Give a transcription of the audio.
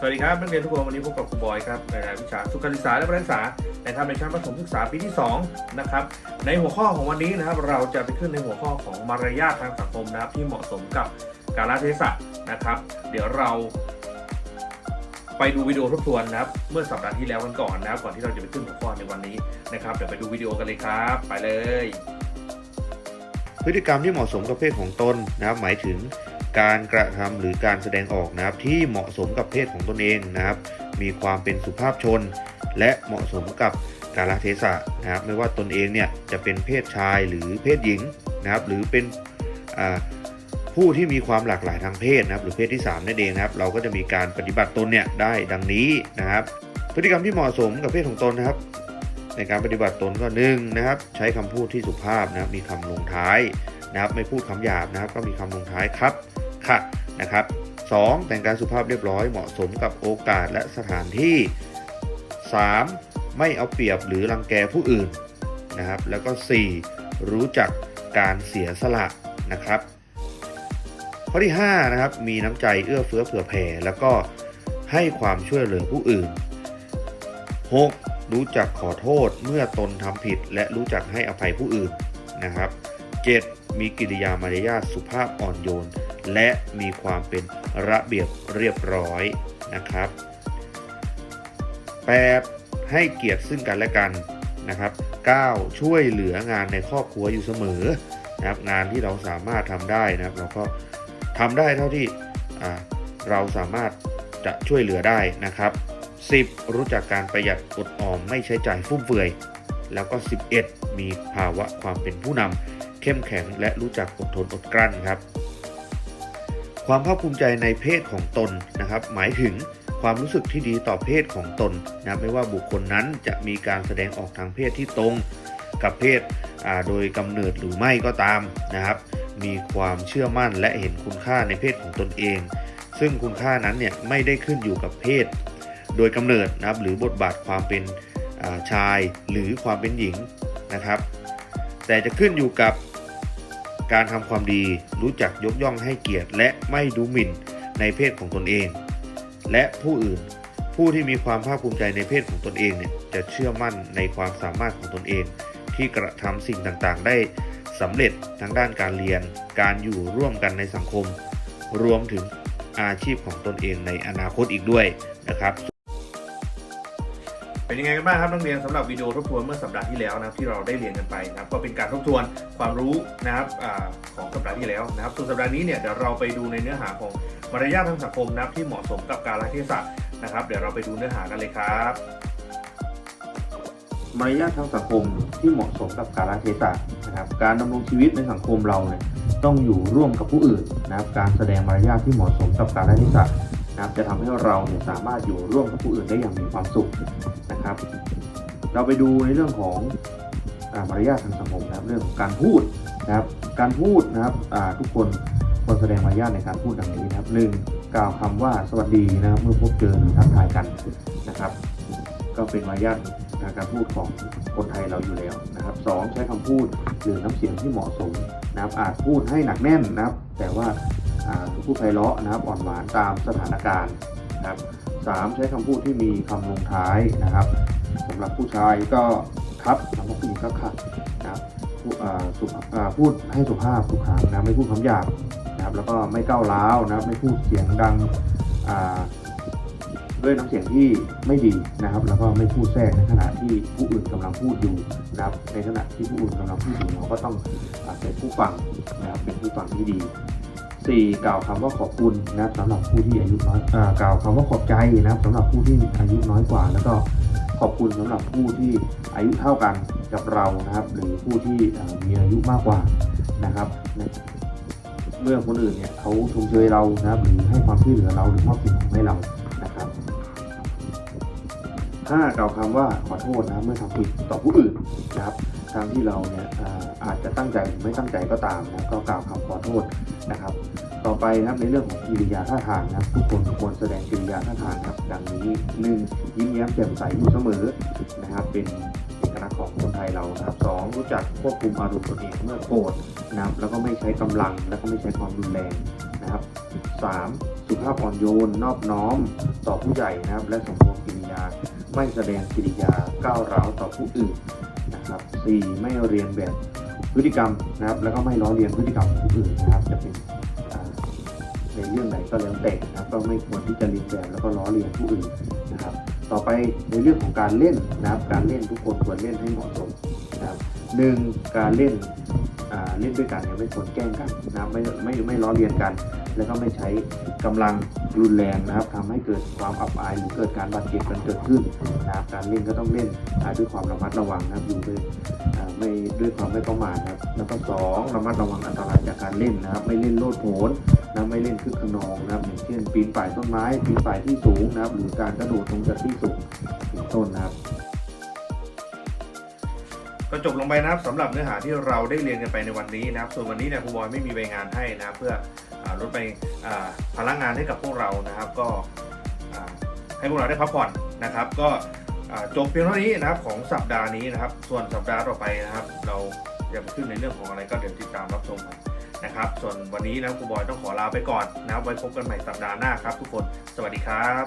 สวัสดีครับนักเรียนทุกคนวันนี้พบกับครูบอยครับในรายวิชาสุขศึกษาและประศึกษาในทำในชั้นประถมศึกษาปีที่2นะครับในหัวข้อของวันนี้นะครับเราจะไปขึ้นในหัวข้อของมารยาททางสังคมนะครับที่เหมาะสมกับกาลเทศะนะครับ เดี๋ยวเรา ไปดูวิดีโอทบทวนนะครับเมื่อสัปดาห์ที่แล้วกันก่อนนะครับก่อนที่เราจะไปขึ้นหัวข้อในวันนี้นะครับเดี๋ยวไปดูวิดีโอกันเลยครับ ไปเลย พฤติกรรมที่เหมาะสมกับเพศของตนนะครับหมายถึง การกระทำหรือการแสดงออกนะครับที่เหมาะสมกับเพศของตนเองนะครับ มีความเป็นสุภาพชน และเหมาะสมกับกาลเทศะนะครับ ไม่ว่าตนเองเนี่ยจะเป็นเพศชายหรือเพศหญิงนะครับ หรือเป็นผู้ที่มีความหลากหลายทางเพศนะครับ หรือเพศที่3นั่นเองนะครับ เราก็จะมีการปฏิบัติตนเนี่ยได้ดังนี้นะครับ พฤติกรรมที่เหมาะสมกับเพศของตนนะครับ ในการปฏิบัติตนก็หนึ่งนะครับ ใช้คำพูดที่สุภาพนะครับมีคำลงท้ายนะครับไม่พูดคำหยาบนะครับก็มีคำลงท้ายครับ ค่ะนะครับสองแต่งกายสุภาพเรียบร้อยเหมาะสมกับโอกาสและสถานที่ 3. ไม่เอาเปรียบหรือรังแกผู้อื่นนะครับแล้วก็ 4. รู้จักการเสียสละนะครับข้อที่5นะครับมีน้ำใจเอื้อเฟื้อเผื่อแผ่ แล้วก็ให้ความช่วยเหลือผู้อื่น 6. รู้จักขอโทษเมื่อตนทำผิด และรู้จักให้อภัยผู้อื่นนะครับ 7. มีกิริยามารยาทสุภาพอ่อนโยน และมีความเป็นระเบียบเรียบร้อยนะครับ 8. ให้เกียรติซึ่งกันและกันนะครับ 9. ช่วยเหลืองานในครอบครัวอยู่เสมอนะครับงานที่เราสามารถทำได้นะครับ เราก็ทำได้เท่าที่เราสามารถจะช่วยเหลือได้นะครับ 10. รู้จักการประหยัดอดออมไม่ใช้จ่ายฟุ่มเฟือย แล้วก็ 11 มีภาวะความเป็นผู้นำเข้มแข็งและรู้จักอดทนอดกลั้นครับ ความภาคภูมิใจในเพศของตนนะครับ หมายถึงความรู้สึกที่ดีต่อเพศของตนนะไม่ว่าบุคคลนั้นจะมีการแสดงออกทางเพศที่ตรงกับเพศอ่าโดยกำเนิดหรือไม่ก็ตามนะครับ มีความเชื่อมั่นและเห็นคุณค่าในเพศของตนเอง ซึ่งคุณค่านั้นเนี่ยไม่ได้ขึ้นอยู่กับเพศ โดยกำเนิดนะครับหรือบทบาทความเป็นอ่าชายหรือความเป็นหญิงนะครับ แต่จะขึ้นอยู่กับ การทำความดีรู้จักยกย่องให้เกียรติ และไม่ดูหมิ่นในเพศของตนเอง และผู้อื่นผู้ที่มีความภาคภูมิใจในเพศของตนเองเนี่ยจะเชื่อมั่นในความสามารถของตนเอง ที่กระทำสิ่งต่างๆ ได้สำเร็จทั้งด้านการเรียน การอยู่ร่วมกันในสังคม รวมถึงอาชีพของตนเองในอนาคตอีกด้วยนะครับ เป็นยังไงกันบ้างครับนักเรียนสำหรับวิดีโอทบทวนเมื่อสัปดาห์ที่แล้วนะที่เราได้เรียนกันไปนะครับก็เป็นการทบทวนความรู้นะครับอของสัปดาห์ที่แล้วนะครับส่วนสัปดาห์นี้เนี่ยเดี๋ยวเราไปดูในเนื้อหาของมารยาททางสังคมนะครับที่เหมาะสมกับการรัเทศะนะครับ เดี๋ยวเราไปดูเนื้อหากันเลยครับมารยาททางสังคมที่เหมาะสมกับการรัเทศะนะครับ การดำรงชีวิตในสังคมเราเนี่ยต้องอยู่ร่วมกับผู้อื่นนะครับ การแสดงมารยาทที่เหมาะสมกับการรัเทศะ นะครับจะทำให้เราเนี่ยสามารถอยู่ร่วมกับผู้อื่นได้อย่างมีความสุขนะครับ เราไปดูในเรื่องของอามารยาททางสังคมนะครับเรื่องของการพูดนะครับ การพูดนะครับทุกคนควรแสดงมารยาทในการพูดดังนี้นะครับหนึ่งกล่าวคำว่าสวัสดีนะครับเมื่อพบเจอหรือทักทายกันนะครับ ก็เป็นมารยาทางการพูดของคนไทยเราอยู่แล้วนะครับสองใช้คำพูดหรือน้ำเสียงที่เหมาะสมนะครับอาจพูดให้หนักแน่นนะครับ แต่ว่า อ่าพูดไพเราะนะครับอ่อนหวานตามสถานการณ์นะครับสามใช้คำพูดที่มีคำลงท้ายนะครับสำหรับผู้ชายก็ครับสำหรับผู้หญิงก็ค่ะนะครับพูดให้สุภาพทุกครั้งนะไม่พูดคำหยาบนะครับแล้วก็ไม่ก้าวร้าวนะครับไม่พูดเสียงดังด้วยน้ำเสียงที่ไม่ดีนะครับ แล้วก็ไม่พูดแทรกในขณะที่ผู้อื่นกำลังพูดอยู่นะครับในขณะที่ผู้อื่นกำลังพูดอยู่เราก็ต้องเป็นผู้ฟังนะครับเป็นผู้ฟังที่ดี สี่กล่าวคำว่าขอบคุณนะครับสำหรับผู้ที่อายุน้อยกล่าวคำว่าขอบใจนะครับสำหรับผู้ที่อายุน้อยกว่า แล้วก็ขอบคุณสำหรับผู้ที่อายุเท่ากันกับเรานะครับ หรือผู้ที่มีอายุมากกว่านะครับเมื่อคนอื่นเนี่ยเขาชมเชยเรานะครับหรือให้ความช่วยเหลือเราหรือมอบสิ่งของให้เรานะครับห้ากล่าวคำว่าขอโทษนะเมื่อทำผิดต่อผู้อื่นนะครับ ทั้งที่เราเนี่ยอาจจะตั้งใจหรือไม่ตั้งใจก็ตามนะก็กล่าวคำขอโทษนะครับ ต่อไปนะครับในเรื่องของกิริยาท่าทางนะครับทุกคนควรแสดงกิริยาท่าทางครับ ดังนี้หนึ่งยิ้มแย้มแจ่มใสอยู่เสมอนะครับ เป็นเอกลักษณ์ของคนไทยเรานะครับสองรู้จักควบคุมอารมณ์ตนเองเมื่อโกรธนะครับแล้วก็ไม่ใช้กำลังแล้วก็ไม่ใช้ความรุนแรงนะครับสามสุภาพอ่อนโยนนอบน้อมต่อผู้ใหญ่นะครับ และสมบูรกิริยาไม่แสดงกิริยาก้าวร้าวต่อผู้อื่น นะครับ 4. ไม่เรียนแบบพฤติกรรมนะครับ แล้วก็ไม่ล้อเลียนพฤติกรรมของผู้อื่นนะครับ จะเป็นในเรื่องไหนก็แล้วแต่นะครับ ก็ไม่ควรที่จะเรียนแบบแล้วก็ล้อเลียนผู้อื่นนะครับ ต่อไปในเรื่องของการเล่นนะครับ การเล่นทุกคนควรเล่นให้เหมาะสมนะครับหนึ่งการเล่น เล่นด้วยกันเนี่ยไม่ควรแกล้งกันนะครับไม่ไม่ไม่ล้อเลียนกัน แล้วก็ไม่ใช้กำลังรุนแรงนะครับทำให้เกิดความอับอายหรือเกิดการบาดเจ็บกันเกิดขึ้นนะครับการเล่นก็ต้องเล่นด้วยความระมัดระวังนะครับอยู่ด้วยไม่ด้วยความไม่ประมาทนะครับแล้วก็สองระมัดระวังอันตรายจากการเล่นนะครับ ไม่เล่นโลดโผนนะไม่เล่นคึกขนองนะครับอย่างเช่นปีนป่ายต้นไม้ปีนป่ายที่สูงนะครับ หรือการกระโดดลงจากที่สูงเป็นต้นนะครับ ก็จบลงไปนะครับสำหรับเนื้อหาที่เราได้เรียนกันไปในวันนี้นะครับ ส่วนวันนี้เนี่ยครูบอยไม่มีใบงานให้นะเพื่ออลดไปพลังงานให้กับพวกเรานะครับ ก็ให้พวกเราได้พักผ่อนนะครับ ก็จบเพียงเท่านี้นะครับของสัปดาห์นี้นะครับ ส่วนสัปดาห์ต่อไปนะครับ เราจะไปขึ้นในเรื่องของอะไรก็เดี๋ยวติดตามรับชมกันนะครับ ส่วนวันนี้นะครูบอยต้องขอลาไปก่อนนะครับไว้พบกันใหม่สัปดาห์หน้าครับ ทุกคน สวัสดีครับ